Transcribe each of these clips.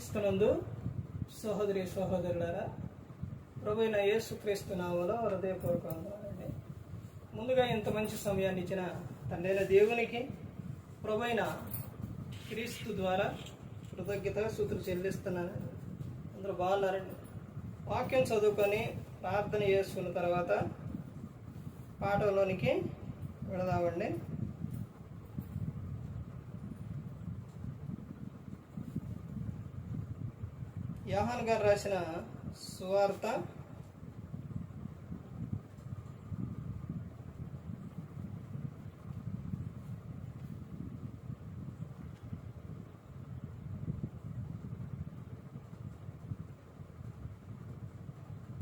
క్రీస్తునందు సహోదరి సహోదరులారా ప్రభు అయిన యేసుక్రీస్తు నామలో హృదయపూర్వకండి ముందుగా ఇంత మంచి సమయాన్ని ఇచ్చిన తండ్రైన దేవునికి ప్రభు అయిన క్రీస్తు ద్వారా కృతజ్ఞత సూతులు చెల్లిస్తున్నాను. అందరూ బాగున్నారండి. వాక్యం చదువుకొని ప్రార్థన చేసుకున్న తర్వాత పాఠంలోనికి వెళదామండి. యోహాన్ గారు రాసిన సువార్త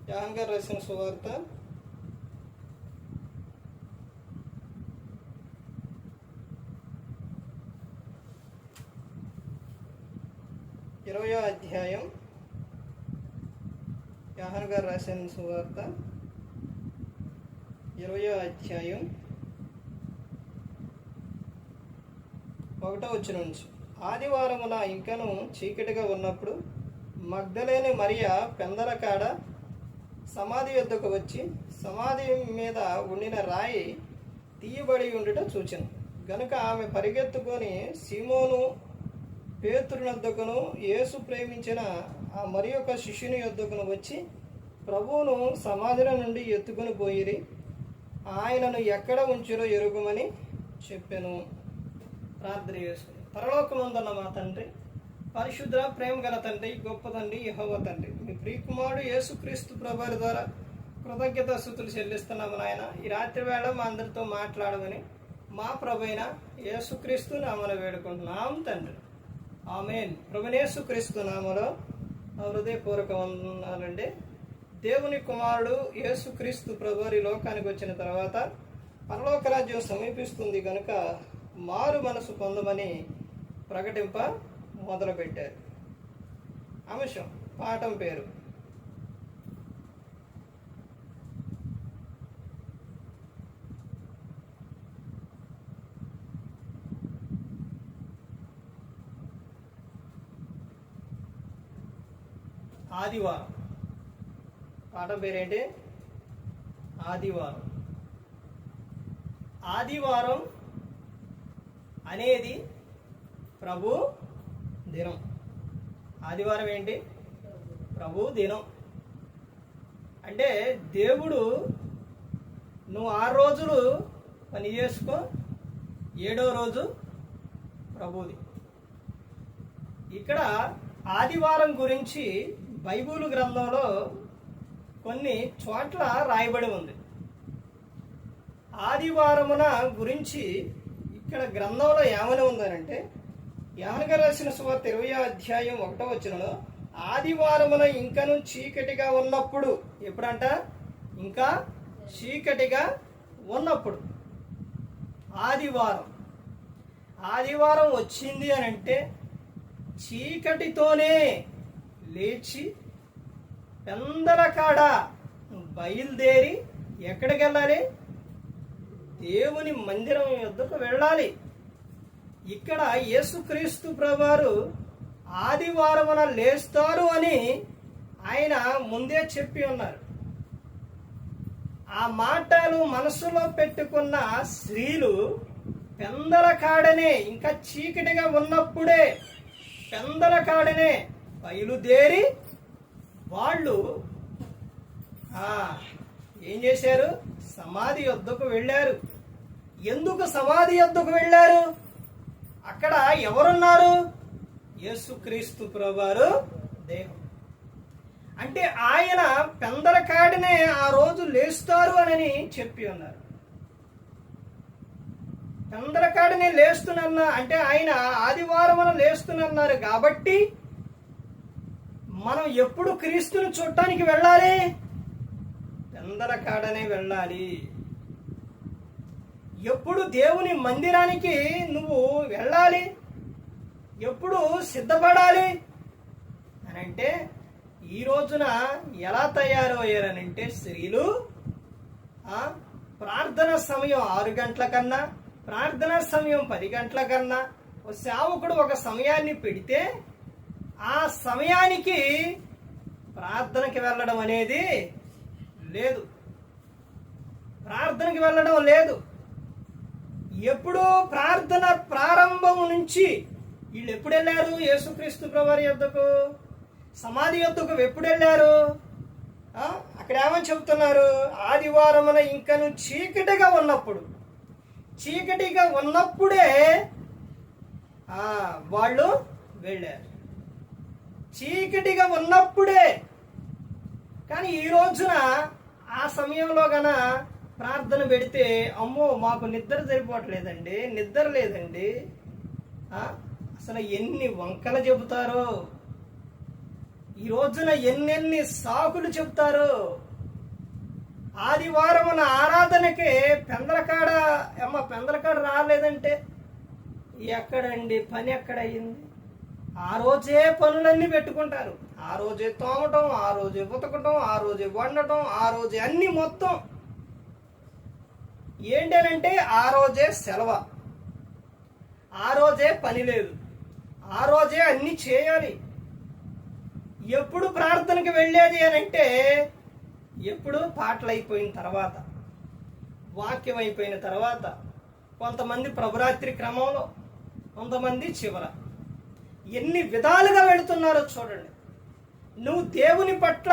యోహాన్ గారు రాసిన సువార్త ఇరవయో అధ్యాయం యోహాన్ గారు రాసిన సువార్త ఇరవయో అధ్యాయం ఒకటో వచ్చిన నుంచి. ఆదివారమున ఇంకను చీకటిగా ఉన్నప్పుడు మగ్ధలేని మరియా పెందల కాడ సమాధి వద్దకు వచ్చి సమాధి మీద ఉండిన రాయి తీయబడి ఉండుట సూచన గనుక ఆమె పరిగెత్తుకొని సీమోను పేతురు యేసు ప్రేమించిన ఆ మరి యొక్క శిష్యుని యొద్దకును వచ్చి ప్రభువును సమాధుల నుండి ఎత్తుకొని పోయిరి. ఆయనను ఎక్కడ ఉంచిరో ఎరుగుమని చెప్పాను. ప్రార్థన చేసుకుని పరలోకమందున్న మా తండ్రి పరిశుద్ధ ప్రేమ గల తండ్రి గొప్ప తండ్రి యహోవ తండ్రి. మీ ప్రియకుమారుడు యేసుక్రీస్తు ప్రభారి ద్వారా కృతజ్ఞత స్థుతులు చెల్లిస్తున్నాము నాయన. ఈ రాత్రి వేళ మా అందరితో మాట్లాడమని మా ప్రభైన యేసుక్రీస్తు నామను వేడుకుంటున్నాం తండ్రి. ఆమెన్. ప్రభునేసు క్రీస్తు నామలో హృదయపూర్వక వందనాలండి. దేవుని కుమారుడు యేసుక్రీస్తు ప్రభువారి లోకానికి వచ్చిన తర్వాత పరలోక రాజ్యం సమీపిస్తుంది కనుక మారు మనసు పొందమని ప్రకటింప మొదలుపెట్టారు. అంశం పాఠం పేరు. ఆదివారం. పాఠం పేరేంటి? ఆదివారం. ఆదివారం అనేది ప్రభు దినం. ఆదివారం ఏంటి? ప్రభు దినం. అంటే దేవుడు నువ్వు ఆరు రోజులు పని చేసుకో ఏడో రోజు ప్రభుది ఇక్కడ ఆదివారం గురించి బైబుల్ గ్రంథంలో కొన్ని చోట్ల రాయబడి ఉంది. ఆదివారమున గురించి ఇక్కడ గ్రంథంలో ఏమని ఉందనంటే యానగ రాసిన సువార్త ఇరవై అధ్యాయం ఒకటో వచ్చినలో ఆదివారమున ఇంకను చీకటిగా ఉన్నప్పుడు ఎప్పుడంట? ఇంకా చీకటిగా ఉన్నప్పుడు. ఆదివారం. ఆదివారం వచ్చింది అని అంటే చీకటితోనే లేచి పెందల కాడ బయలుదేరి ఎక్కడికి వెళ్ళాలి దేవుని మందిరం యొద్దకు వెళ్ళాలి. ఇక్కడ యేసుక్రీస్తు ప్రభువారు ఆదివారమున లేస్తారు అని ఆయన ముందే చెప్పి ఉన్నారు. ఆ మాటలు మనసులో పెట్టుకున్న స్త్రీలు పెందల కాడనే ఇంకా చీకటిగా ఉన్నప్పుడే పెందల కాడనే బయలుదేరి వాళ్ళు ఏం చేశారు? సమాధి యొద్దకు వెళ్ళారు. ఎందుకు సమాధి యొద్దకు వెళ్ళారు? అక్కడ ఎవరున్నారు? యేసుక్రీస్తు ప్రభువారు దేహం. అంటే ఆయన పెందరకాడినే ఆ రోజు లేస్తారు అని చెప్పి ఉన్నారు. పెందరకాడిని లేస్తున్నా అంటే ఆయన ఆదివారం లేస్తున్నారు కాబట్టి మనం ఎప్పుడు క్రీస్తుని చూడటానికి వెళ్ళాలి? పెందల కాడనే వెళ్ళాలి. ఎప్పుడు దేవుని మందిరానికి నువ్వు వెళ్ళాలి? ఎప్పుడు సిద్ధపడాలి? అని అంటే ఈ రోజున ఎలా తయారయ్యారనంటే స్త్రీలు ఆ, ప్రార్థన సమయం ఆరు గంటల కన్నా ప్రార్థనా సమయం పది గంటల కన్నా సేవకుడు ఒక సమయాన్ని పెడితే ఆ సమయానికి ప్రార్థనకి వెళ్ళడం అనేది లేదు. ప్రార్థనకి వెళ్ళడం లేదు. ఎప్పుడూ ప్రార్థన ప్రారంభం నుంచి వీళ్ళు ఎప్పుడు వెళ్ళారు? యేసుక్రీస్తు ప్రభువారి యొద్దకు? సమాధి యొద్దకు ఎప్పుడు వెళ్ళారు? అక్కడ ఏమని చెప్తున్నారు ఆదివారమున ఇంకను చీకటిగా ఉన్నప్పుడు. చీకటిగా ఉన్నప్పుడే వాళ్ళు వెళ్ళారు. చీకటిగా ఉన్నప్పుడే. కానీ ఈ రోజున ఆ సమయంలో గన ప్రార్థన పెడితే అమ్మో మాకు నిద్ర సరిపోవట్లేదండి నిద్ర లేదండి. అసలు ఎన్ని వంకలు చెబుతారో. ఈ రోజున ఎన్నెన్ని సాకులు చెప్తారో ఆదివారం ఉన్న ఆరాధనకి పెందలకాడ అమ్మ పెందలకాడ రాలేదంటే. ఎక్కడండి? పని ఎక్కడ అయింది ఆ రోజే పనులన్నీ పెట్టుకుంటారు. ఆ రోజే తోమటం ఆ రోజే ఉతకటం ఆ రోజే వండటం ఆ రోజే అన్ని మొత్తం. ఏంటనంటే ఆ రోజే సెలవ. ఆ రోజే పని లేదు. ఆ రోజే అన్ని చేయాలి. ఎప్పుడు ప్రార్థనకి వెళ్ళేది అని అంటే ఎప్పుడు పాటలు అయిపోయిన తర్వాత వాక్యం అయిపోయిన తర్వాత కొంతమంది ప్రభురాత్రి క్రమంలో కొంతమంది చివర. ఎన్ని విధాలుగా వెళుతున్నారో చూడండి. నువ్వు దేవుని పట్ల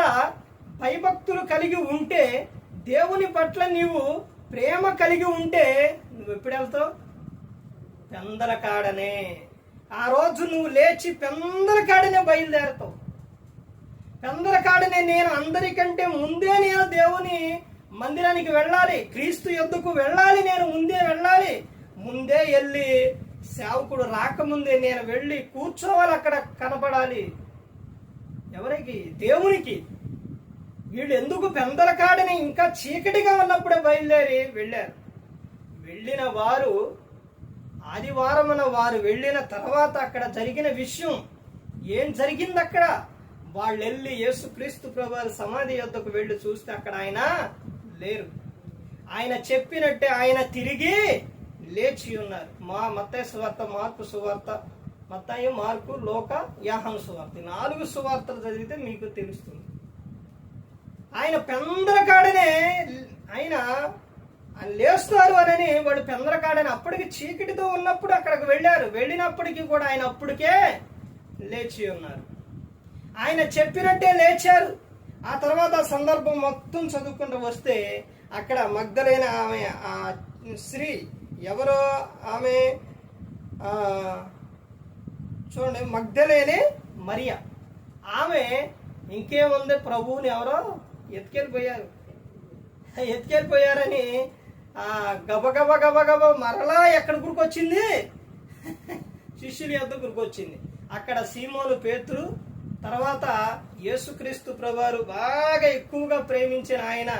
భయభక్తులు కలిగి ఉంటే దేవుని పట్ల నీవు ప్రేమ కలిగి ఉంటే నువ్వు ఎప్పుడు వెళ్తావు? పెందల కాడనే. ఆ రోజు నువ్వు లేచి పెందల కాడనే బయలుదేరతావు. పెందల కాడనే నేను అందరికంటే ముందే నేను దేవుని మందిరానికి వెళ్ళాలి క్రీస్తు యొద్దకు వెళ్ళాలి నేను ముందే వెళ్ళాలి ముందే వెళ్ళి సేవకుడు రాకముందే నేను వెళ్ళి కూర్చోవాలి అక్కడ కనపడాలి. ఎవరికి? దేవునికి. వీళ్ళు ఎందుకు పెందల కాడని ఇంకా చీకటిగా ఉన్నప్పుడే బయలుదేరి వెళ్ళారు. వెళ్ళిన వారు ఆదివారమున వారు వెళ్ళిన తర్వాత అక్కడ జరిగిన విషయం ఏం జరిగింది అక్కడ? వాళ్ళు వెళ్ళి యేసుక్రీస్తు ప్రభు సమాధి యొద్దకు వెళ్ళి చూస్తే అక్కడ ఆయన లేరు. ఆయన చెప్పినట్టే ఆయన తిరిగి లేచి ఉన్నారు. మా మత్తయ్య సువార్త మార్పు సువార్త మత్తయ్య మార్పు లోక యాహం సువార్త. నాలుగు సువార్తలు చదివితే మీకు తెలుస్తుంది. ఆయన పెందరకాడనే ఆయన లేస్తారు అని వాడు పెందరకాడని అప్పటికి చీకటితో ఉన్నప్పుడు అక్కడికి వెళ్ళారు. వెళ్ళినప్పటికీ కూడా ఆయన అప్పటికే లేచి ఉన్నారు. ఆయన చెప్పినట్టే లేచారు. ఆ తర్వాత సందర్భం మొత్తం చదువుకుంటూ వస్తే అక్కడ మగ్ధలైన ఆమె ఆ స్త్రీ ఎవరో ఆమె చూడండి మగ్ధలేని మరియా. ఆమె ఇంకేముంది? ప్రభువుని ఎవరో ఎత్తుకెళ్ళిపోయారు. ఎత్తుకెళ్ళిపోయారని గబగబ గబగబ మరలా ఎక్కడ గురికొచ్చింది? శిష్యుల యొద్ద గురికొచ్చింది. అక్కడ సీమోలు పేతురు తర్వాత యేసుక్రీస్తు ప్రభువారు బాగా ఎక్కువగా ప్రేమించిన ఆయన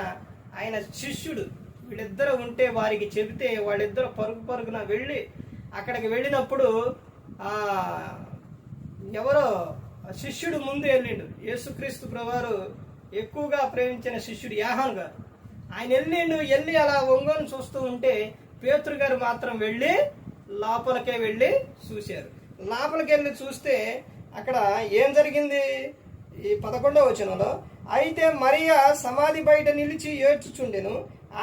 ఆయన శిష్యుడు. వీళ్ళిద్దరు ఉంటే వారికి చెబితే వాళ్ళిద్దరు పరుగు పరుగున వెళ్ళి అక్కడికి వెళ్ళినప్పుడు ఆ ఎవరో శిష్యుడు ముందు వెళ్ళిండు. యేసుక్రీస్తు ప్రభువారు ఎక్కువగా ప్రేమించిన శిష్యుడు యాహాన్ గారు. ఆయన వెళ్ళిండు వెళ్ళి అలా ఒంగోని చూస్తూ ఉంటే పేతురు గారు మాత్రం వెళ్ళి లోపలికే వెళ్ళి చూశారు. లోపలికి వెళ్ళి చూస్తే అక్కడ ఏం జరిగింది? ఈ పదకొండవ వచనంలో అయితే మరియా సమాధి బయట నిలిచి ఏడ్చుచుండెను.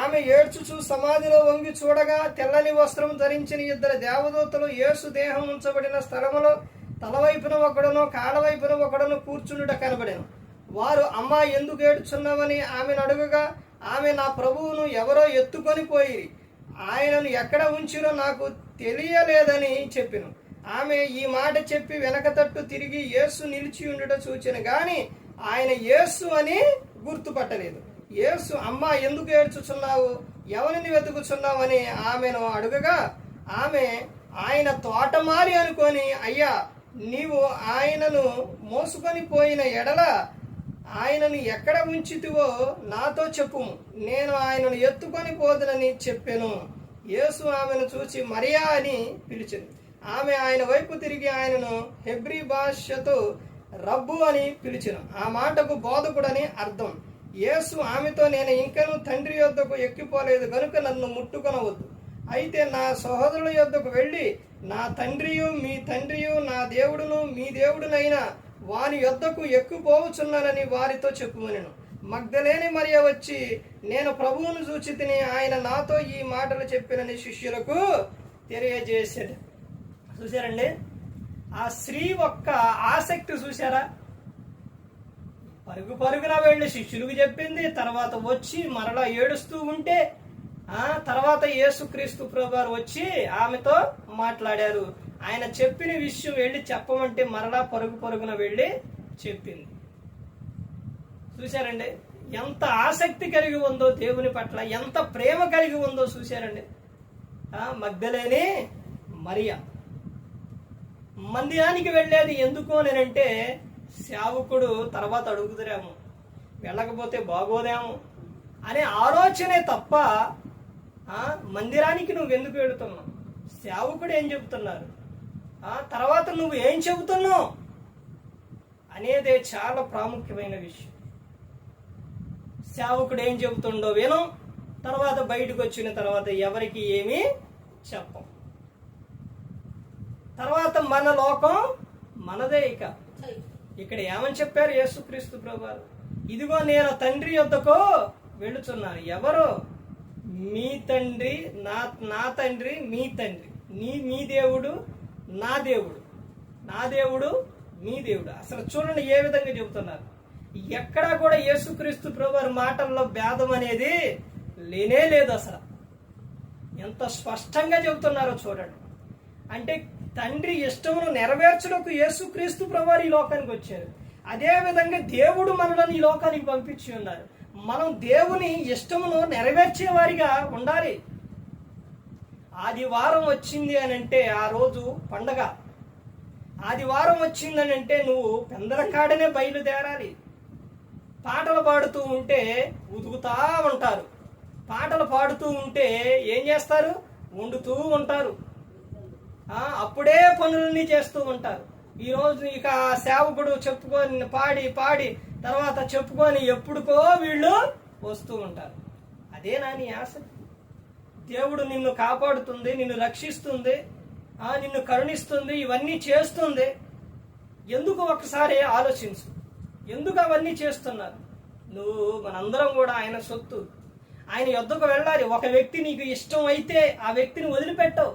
ఆమె ఏడ్చుచు సమాధిలో వంగి చూడగా తెల్లని వస్త్రం ధరించిన ఇద్దరు దేవదూతలు యేసు దేహం ఉంచబడిన స్థలములో తలవైపున ఒకడను కాలవైపున ఒకడను కూర్చుండుట కనబడెను. వారు అమ్మా ఎందుకు ఏడుచున్నామని ఆమెను అడుగగా ఆమె నా ప్రభువును ఎవరో ఎత్తుకొని పోయి ఆయనను ఎక్కడ ఉంచిరో నాకు తెలియలేదని చెప్పిను. ఆమె ఈ మాట చెప్పి వెనకతట్టు తిరిగి యేసు నిలిచి ఉండుట చూచిన. గాని ఆయన యేసు అని గుర్తుపట్టలేదు. యేసు అమ్మ ఎందుకు ఏడ్చుచున్నావు? ఎవరిని వెతుకుచున్నావని ఆమెను అడుగగా ఆమె ఆయన తోటమారి అనుకొని అయ్యా నీవు ఆయనను మోసుకొని పోయిన ఎడల ఆయనను ఎక్కడ ఉంచితివో నాతో చెప్పుము నేను ఆయనను ఎత్తుకొని పోదునని చెప్పాను. యేసు ఆమెను చూసి మరియా అని పిలిచింది ఆమె ఆయన వైపు తిరిగి ఆయనను హెబ్రీ భాషతో రబ్బు అని పిలిచిన. ఆ మాటకు బోధకుడని అర్థం. యేసు ఆమెతో నేను ఇంకను తండ్రి యొద్దకు ఎక్కిపోలేదు కనుక నన్ను ముట్టుకొనవద్దు. అయితే నా సహోదరుల యొద్దకు వెళ్ళి నా తండ్రియు మీ తండ్రియు నా దేవుడును మీ దేవుడునైనా వాని యొద్దకు ఎక్కుపోవచ్చున్నానని వారితో చెప్పుమనెను. మగ్ధలేని మరియ వచ్చి నేను ప్రభువును చూచి తిని ఆయన నాతో ఈ మాటలు చెప్పినని శిష్యులకు తెలియజేశాడు చూశారండి? ఆ స్త్రీ ఒక్క ఆసక్తి చూశారా? పరుగు పరుగున వెళ్ళి శిష్యులకు చెప్పింది తర్వాత వచ్చి మరలా ఏడుస్తూ ఉంటే ఆ తర్వాత యేసుక్రీస్తు ప్రభువారు వచ్చి ఆమెతో మాట్లాడారు. ఆయన చెప్పిన విషయం వెళ్ళి చెప్పమంటే మరలా పరుగు పరుగున వెళ్ళి చెప్పింది. చూశారండి? ఎంత ఆసక్తి కలిగి ఉందో దేవుని పట్ల ఎంత ప్రేమ కలిగి ఉందో చూశారండి? మగ్ధలేని మరియా. మందిరానికి వెళ్ళేది ఎందుకు అని అంటే సేవకుడు తర్వాత అడుగుతురేమో వెళ్ళకపోతే బాగోదేమో అనే ఆలోచనే తప్ప మందిరానికి నువ్వు ఎందుకు వెళుతున్నావు? సేవకుడు ఏం చెబుతున్నారు? ఆ తర్వాత నువ్వు ఏం చెబుతున్నావు? అనేదే చాలా ప్రాముఖ్యమైన విషయం. సేవకుడు ఏం చెబుతుండో విను తర్వాత బయటకు వచ్చిన తర్వాత ఎవరికి ఏమీ చెప్పం. తర్వాత మన లోకం మనదే ఇక. ఇక్కడ ఏమని చెప్పారు యేసుక్రీస్తు ప్రభువారు? ఇదిగో నేను తండ్రి యొద్దకు వెళుచున్నాను ఎవరు? మీ తండ్రి నా నా తండ్రి మీ తండ్రి. నీ మీ దేవుడు నా దేవుడు. నా దేవుడు మీ దేవుడు. అసలు చూడండి ఏ విధంగా చెబుతున్నారు. ఎక్కడా కూడా యేసుక్రీస్తు ప్రభువారి మాటల్లో భేదం అనేది లేనే లేదు అసలు. ఎంత స్పష్టంగా చెబుతున్నారో చూడండి. అంటే తండ్రి ఇష్టమును నెరవేర్చడానికి యేసుక్రీస్తు ప్రభువారు ఈ లోకానికి వచ్చారు. అదేవిధంగా దేవుడు మనలను ఈ లోకానికి పంపించి ఉన్నారు. మనం దేవుని ఇష్టమును నెరవేర్చేవారిగా ఉండాలి. ఆదివారం వచ్చింది అని అంటే ఆ రోజు పండగ. ఆదివారం వచ్చిందని అంటే నువ్వు పెందరకాడనే బయలుదేరాలి. పాటలు పాడుతూ ఉంటే ఉతుకుతా ఉంటారు. పాటలు పాడుతూ ఉంటే ఏం చేస్తారు? వండుతూ ఉంటారు. అప్పుడే పనులన్నీ చేస్తూ ఉంటారు. ఈ రోజు ఇక ఆ సేవకుడు చెప్పుకొని పాడి పాడి తర్వాత చెప్పుకొని ఎప్పుడుకో వీళ్ళు వస్తూ ఉంటారు. అదే నాని ఆశ. దేవుడు నిన్ను కాపాడుతుంది నిన్ను రక్షిస్తుంది ఆ, నిన్ను కరుణిస్తుంది ఇవన్నీ చేస్తుంది. ఎందుకు ఒకసారి ఆలోచించు. ఎందుకు అవన్నీ చేస్తున్నారు? నువ్వు మనందరం కూడా ఆయన సొత్తు. ఆయన యొద్దకు వెళ్ళాలి. ఒక వ్యక్తి నీకు ఇష్టం అయితే ఆ వ్యక్తిని వదిలిపెట్టవు.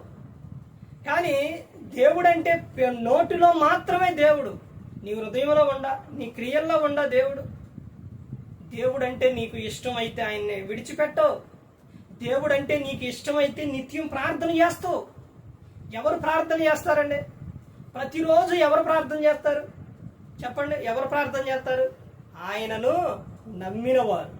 కానీ దేవుడు అంటే పె- నోటిలో మాత్రమే దేవుడు. నీ హృదయంలో ఉండ నీ క్రియల్లో ఉండ దేవుడు. దేవుడు అంటే నీకు ఇష్టమైతే ఆయన్ని విడిచిపెట్టవు. దేవుడు అంటే నీకు ఇష్టమైతే నిత్యం ప్రార్థన చేస్తావు ఎవరు ప్రార్థన చేస్తారండి? ప్రతిరోజు ఎవరు ప్రార్థన చేస్తారు? చెప్పండి ఎవరు ప్రార్థన చేస్తారు? ఆయనను నమ్మినవారు.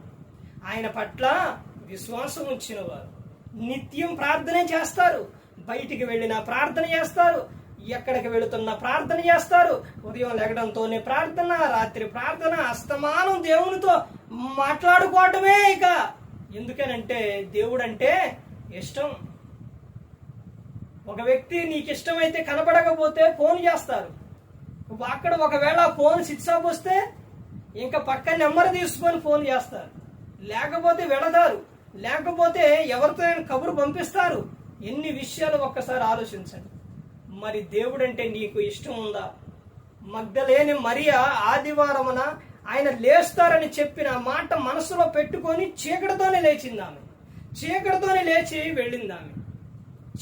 ఆయన పట్ల విశ్వాసం ఉంచినవారు. నిత్యం ప్రార్థనే చేస్తారు. బయటికి వెళ్ళినా ప్రార్థన చేస్తారు. ఎక్కడికి వెళుతున్న ప్రార్థన చేస్తారు. ఉదయం లెగడంతోనే ప్రార్థన రాత్రి ప్రార్థన అస్తమానం దేవునితో మాట్లాడుకోవటమే ఇక. ఎందుకనంటే దేవుడు అంటే ఇష్టం. ఒక వ్యక్తి నీకు ఇష్టమైతే కనపడకపోతే ఫోన్ చేస్తారు. అక్కడ ఒకవేళ ఫోన్ స్విచ్ ఆఫ్ వస్తే ఇంకా పక్క నెంబర్ తీసుకొని ఫోన్ చేస్తారు. లేకపోతే వెళదారు లేకపోతే ఎవరితో కబురు పంపిస్తారు. ఎన్ని విషయాలు ఒక్కసారి ఆలోచించండి. మరి దేవుడు అంటే నీకు ఇష్టం ఉందా? మగ్ధలేని మరియా ఆదివారమున ఆయన లేస్తారని చెప్పిన మాట మనసులో పెట్టుకొని చీకటితోనే లేచింది ఆమె. చీకటితోనే లేచి వెళ్ళింది ఆమె.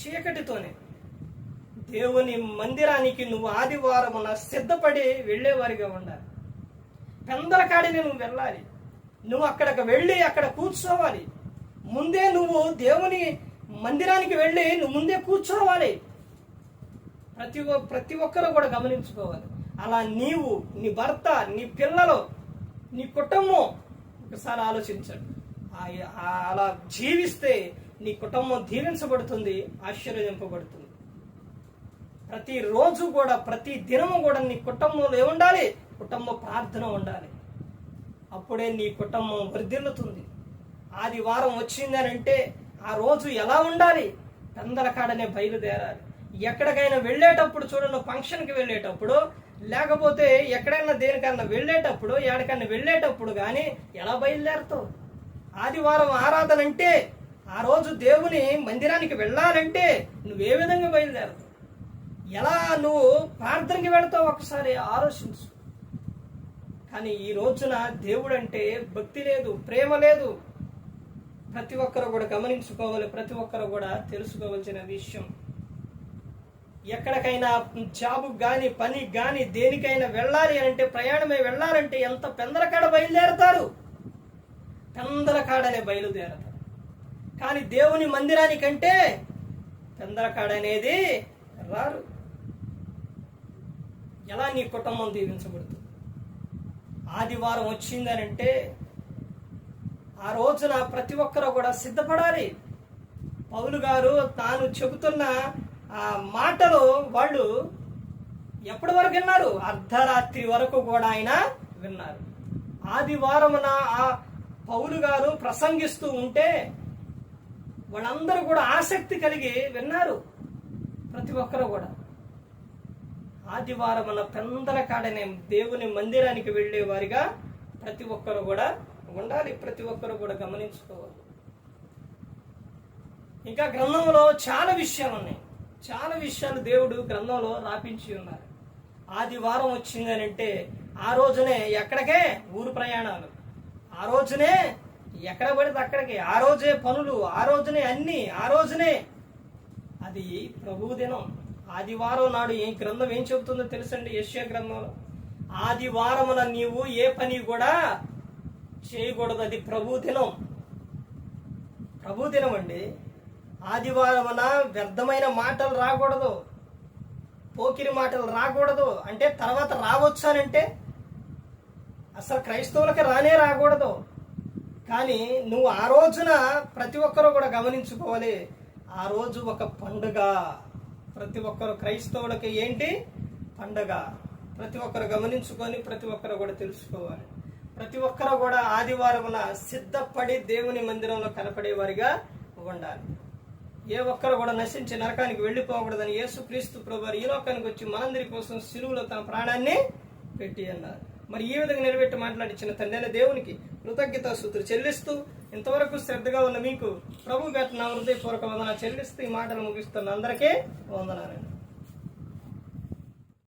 చీకటితోనే. దేవుని మందిరానికి నువ్వు ఆదివారమున సిద్ధపడి వెళ్ళేవారిగా ఉండాలి. పెందలకాడిని నువ్వు వెళ్ళాలి. నువ్వు అక్కడికి వెళ్ళి అక్కడ కూర్చోవాలి. ముందే నువ్వు దేవుని మందిరానికి వెళ్ళి నువ్వు ముందే కూర్చోవాలి. ప్రతి ఒ- ప్రతి ఒక్కరూ కూడా గమనించుకోవాలి. అలా నీవు నీ భర్త నీ పిల్లలు నీ కుటుంబం ఒకసారి ఆలోచించండి. ఆ- అలా జీవిస్తే నీ కుటుంబం దీవించబడుతుంది ఆశీర్వదింపబడుతుంది. ప్రతిరోజు కూడా ప్రతి దినము కూడా నీ కుటుంబంలో ఏముండాలి కుటుంబ ప్రార్థన ఉండాలి. అప్పుడే నీ కుటుంబం వర్ధిల్లుతుంది. ఆదివారం వచ్చిందనంటే ఆ రోజు ఎలా ఉండాలి? పెందల కాడనే బయలుదేరాలి. ఎక్కడికైనా వెళ్ళేటప్పుడు చూడండి ఫంక్షన్కి వెళ్ళేటప్పుడు లేకపోతే ఎక్కడైనా దేనికన్నా వెళ్ళేటప్పుడు ఎక్కడికైనా వెళ్ళేటప్పుడు కానీ ఎలా బయలుదేరుతావు? ఆదివారం ఆరాధన అంటే ఆ రోజు దేవుని మందిరానికి వెళ్ళాలంటే నువ్వు ఏ విధంగా బయలుదేరుతావు? ఎలా నువ్వు ప్రార్థనకి వెళతావు ఒకసారి ఆలోచించు. కానీ ఈ రోజున దేవుడు అంటే భక్తి లేదు ప్రేమ లేదు. ప్రతి ఒక్కరు కూడా గమనించుకోవాలి ప్రతి ఒక్కరు కూడా తెలుసుకోవాల్సిన విషయం. ఎక్కడికైనా జాబు కానీ పని కానీ దేనికైనా వెళ్ళాలి అంటే ప్రయాణమే వెళ్ళాలంటే ఎంత పెందలకాడ బయలుదేరతారు? పెందరకాడనే బయలుదేరతారు. కానీ దేవుని మందిరానికంటే పెందలకాడ అనేది రారు. ఎలా నీ కుటుంబం దీవించబడుతుంది? ఆదివారం వచ్చిందనంటే ఆ రోజున ప్రతి ఒక్కరూ కూడా సిద్ధపడాలి. పౌలు గారు తాను చెబుతున్న ఆ మాటలు వాళ్ళు ఎప్పటి వరకు విన్నారు? అర్ధరాత్రి వరకు కూడా ఆయన విన్నారు. ఆదివారమున ఆ పౌలు గారు ప్రసంగిస్తూ ఉంటే వాళ్ళందరూ కూడా ఆసక్తి కలిగి విన్నారు. ప్రతి ఒక్కరూ కూడా. ఆదివారమున పెందల కాడనే దేవుని మందిరానికి వెళ్ళే వారిగా ప్రతి ఒక్కరు కూడా ఉండాలి. ప్రతి ఒక్కరు కూడా గమనించుకోవాలి. ఇంకా గ్రంథంలో చాలా విషయాలు ఉన్నాయి. చాలా విషయాలు దేవుడు గ్రంథంలో రాపించి ఉన్నారు. ఆదివారం వచ్చిందని అంటే ఆ రోజునే ఎక్కడికే? ఊరు ప్రయాణాలు. ఆ రోజునే ఎక్కడ పడితే అక్కడికి. ఆ రోజే పనులు ఆ రోజునే అన్ని ఆ రోజునే అది ప్రభు దినం. ఆదివారం నాడు ఏ గ్రంథం ఏం చెబుతుందో తెలుసండి? యశ్య గ్రంథంలో. ఆదివారమున నీవు ఏ పని కూడా చేయకూడదు అది ప్రభు దినం. ప్రభు దినం అండి. ఆదివారమున వ్యర్థమైన మాటలు రాకూడదు. పోకిరి మాటలు రాకూడదు. అంటే తర్వాత రావచ్చు అని అంటే అసలు క్రైస్తవులకి రానే రాకూడదు. కానీ నువ్వు ఆ రోజున ప్రతి ఒక్కరూ కూడా గమనించుకోవాలి. ఆ రోజు ఒక పండుగ. ప్రతి ఒక్కరు క్రైస్తవులకి ఏంటి? పండుగ. ప్రతి ఒక్కరు గమనించుకొని ప్రతి ఒక్కరు కూడా తెలుసుకోవాలి. ప్రతి ఒక్కరూ కూడా ఆదివారమున సిద్ధపడి దేవుని మందిరంలో కనపడేవారిగా ఉండాలి. ఏ ఒక్కరు కూడా నశించి నరకానికి వెళ్ళిపోకూడదని యేసుక్రీస్తు ప్రభు ఈ లోకానికి వచ్చి మనందరి కోసం సిలువులో తన ప్రాణాన్ని పెట్టి అన్నారు. మరి ఈ విధంగా నిలబెట్టి మాట్లాడించిన తండ్రి దేవునికి కృతజ్ఞత సూత్రు చెల్లిస్తూ ఇంతవరకు శ్రద్ధగా ఉన్న మీకు ప్రభు గట్టిన హృదయపూర్వక వందన చెల్లిస్తూ ఈ మాటలు ముగిస్తున్న అందరికీ వందనాలండి.